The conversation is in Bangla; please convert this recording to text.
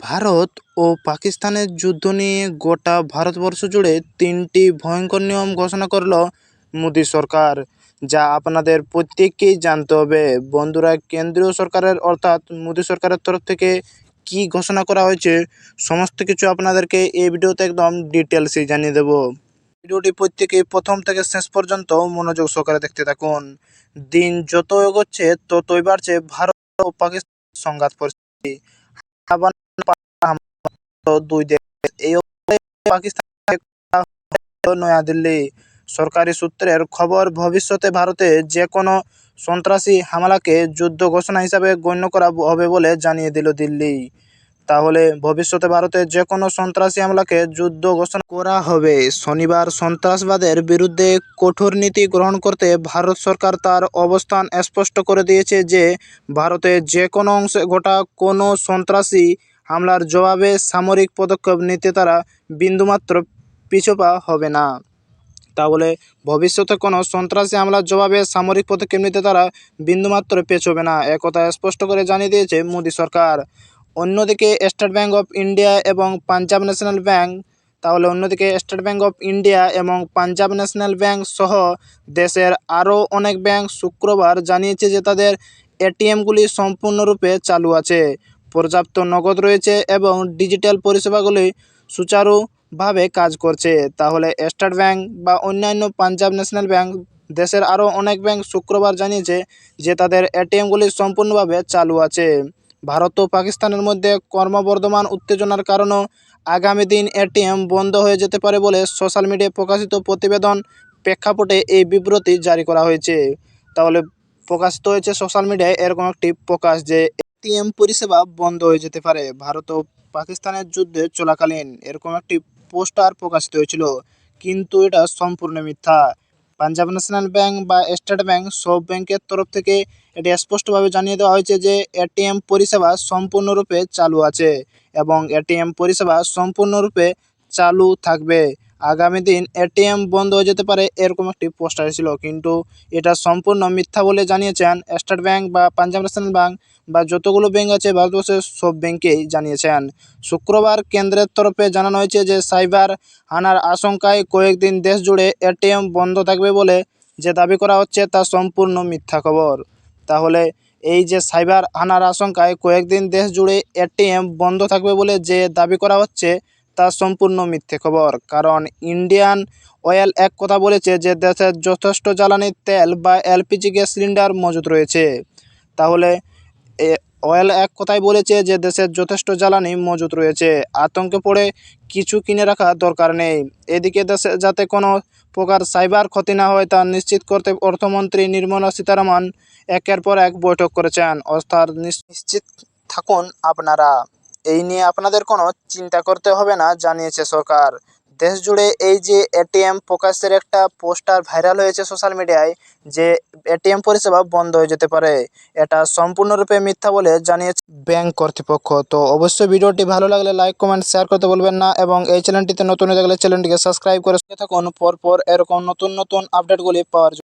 ভারত ও পাকিস্তানের যুদ্ধ নিয়ে গোটা ভারতবর্ষ জুড়ে তিনটি ভয়ঙ্কর নিয়ম ঘোষণা করল মোদী সরকার, যা আপনাদের প্রত্যেককেই জানতে হবে। বন্ধুরা, কেন্দ্রীয় সরকারের অর্থাৎ মোদী সরকারের তরফ থেকে কি ঘোষণা করা হয়েছে, সমস্ত কিছু আপনাদেরকে এই ভিডিওতে একদম ডিটেলসে জানিয়ে দেব। ভিডিওটি প্রত্যেকেই প্রথম থেকে শেষ পর্যন্ত মনোযোগ সহকারে দেখতে থাকুন। দিন যত এগোচ্ছে, ততই বাড়ছে ভারত ও পাকিস্তান সংঘাত পরিস্থিতি। দুই দেশ এই পাকিস্তান নয়াদিল্লি সরকারি সূত্রের খবর, ভবিষ্যতে ভারতে যে কোনো সন্ত্রাসী হামলাকে যুদ্ধ ঘোষণা হিসাবে গণ্য করা হবে বলে জানিয়ে দিল দিল্লি। তাহলে ভবিষ্যতে ভারতে যে কোনো সন্ত্রাসী হামলাকে যুদ্ধ ঘোষণা করা হবে। শনিবার সন্ত্রাসবাদের বিরুদ্ধে কঠোর নীতি গ্রহণ করতে ভারত সরকার তার অবস্থান স্পষ্ট করে দিয়েছে যে, ভারতে যে কোনো অংশে ঘটা কোনো সন্ত্রাসী হামলার জবাবে সামরিক পদক্ষেপ নিতে তারা বিন্দুমাত্র পিছপা হবে না। তাহলে ভবিষ্যতে কোনো সন্ত্রাসী হামলার জবাবে সামরিক পদক্ষেপ নিতে তারা বিন্দুমাত্র পেছোবে না একথা স্পষ্ট করে জানিয়ে দিয়েছে মোদী সরকার। অন্যদিকে স্টেট ব্যাঙ্ক অফ ইন্ডিয়া এবং পাঞ্জাব ন্যাশনাল ব্যাঙ্ক তাহলে অন্যদিকে স্টেট ব্যাঙ্ক অফ ইন্ডিয়া এবং পাঞ্জাব ন্যাশনাল ব্যাঙ্ক সহ দেশের আরও অনেক ব্যাঙ্ক শুক্রবার জানিয়েছে যে তাদের এটিএমগুলি সম্পূর্ণরূপে চালু আছে। পর্যাপ্ত নগদ রয়েছে এবং ডিজিটাল পরিষেবাগুলি সুচারুভাবে কাজ করছে। তাহলে স্টেট ব্যাঙ্ক বা অন্যান্য পাঞ্জাব ন্যাশনাল ব্যাঙ্ক দেশের আরও অনেক ব্যাঙ্ক শুক্রবার জানিয়েছে যে তাদের এটিএমগুলি সম্পূর্ণভাবে চালু আছে। ভারত ও পাকিস্তানের মধ্যে কর্মবর্ধমান উত্তেজনার কারণেও আগামী দিন এটিএম বন্ধ হয়ে যেতে পারে বলে সোশ্যাল মিডিয়ায় প্রকাশিত প্রতিবেদন প্রেক্ষাপটে এই বিবৃতি জারি করা হয়েছে। তাহলে প্রকাশিত হয়েছে সোশ্যাল মিডিয়ায় এরকম একটি প্রকাশ যে এটিএম পরিষেবা বন্ধ হয়ে যেতে পারে। ভারত ও পাকিস্তানের যুদ্ধে চলাকালীন এরকম একটি পোস্টার প্রকাশিত হয়েছিল, কিন্তু এটা সম্পূর্ণ মিথ্যা। পাঞ্জাব ন্যাশনাল ব্যাঙ্ক বা স্টেট ব্যাঙ্ক সব ব্যাংকের তরফ থেকে এটি স্পষ্টভাবে জানিয়ে দেওয়া হয়েছে যে এটিএম পরিষেবা সম্পূর্ণরূপে চালু আছে এবং এটিএম পরিষেবা সম্পূর্ণরূপে চালু থাকবে। আগামী দিন এটিএম বন্ধ হয়ে যেতে পারে এরকম একটি পোস্টার ছিল। কিন্তু এটা সম্পূর্ণ মিথ্যা বলে জানিয়েছেন স্টেট ব্যাঙ্ক বা পাঞ্জাব ন্যাশনাল ব্যাঙ্ক বা যতগুলো ব্যাঙ্ক আছে ভারতবর্ষের সব ব্যাঙ্কেই জানিয়েছেন। শুক্রবার কেন্দ্রের তরফে জানানো হয়েছে যে সাইবার হানার আশঙ্কায় কয়েকদিন দেশ জুড়ে এটিএম বন্ধ থাকবে বলে যে দাবি করা হচ্ছে তা সম্পূর্ণ মিথ্যা খবর। তাহলে এই যে সাইবার হানার আশঙ্কায় কয়েকদিন দেশ জুড়ে এটিএম বন্ধ থাকবে বলে যে দাবি করা হচ্ছে তা সম্পূর্ণ মিথ্যে খবর। কারণ ইন্ডিয়ান অয়েল এক কথা বলেছে যে, দেশের যথেষ্ট জ্বালানি, তেল বা এলপিজি গ্যাস সিলিন্ডার মজুদ রয়েছে। তাহলে অয়েল এক কথাই বলেছে যে, দেশের যথেষ্ট জ্বালানি মজুদ রয়েছে। আতঙ্কে পড়ে কিছু কিনে রাখা দরকার নেই। এদিকে দেশে যাতে কোনো প্রকার সাইবার ক্ষতি না হয়, তা নিশ্চিত করতে অর্থমন্ত্রী নির্মলা সীতারামন একের পর এক বৈঠক করেছেন। অর্থাৎ নিশ্চিত থাকুন আপনারা। এই নিয়ে আপনাদের কোনো চিন্তা করতে হবে না, জানিয়েছে সরকার। দেশ জুড়ে এই যে এটিএম প্রকাশের একটা পোস্টার ভাইরাল হয়েছে সোশ্যাল মিডিয়ায়, যে এটিএম পরিষেবা বন্ধ হয়ে যেতে পারে। এটা সম্পূর্ণরূপে মিথ্যা বলে জানিয়েছে ব্যাংক কর্তৃপক্ষ। তো অবশ্যই ভিডিওটি ভালো লাগলে লাইক, কমেন্ট, শেয়ার করতে বলবেন না এবং এই চ্যানেলটিতে নতুন হয়ে থাকলে চ্যানেলটিকে সাবস্ক্রাইব করে থাকুন। পরপর এরকম নতুন নতুন আপডেটগুলি পাওয়ার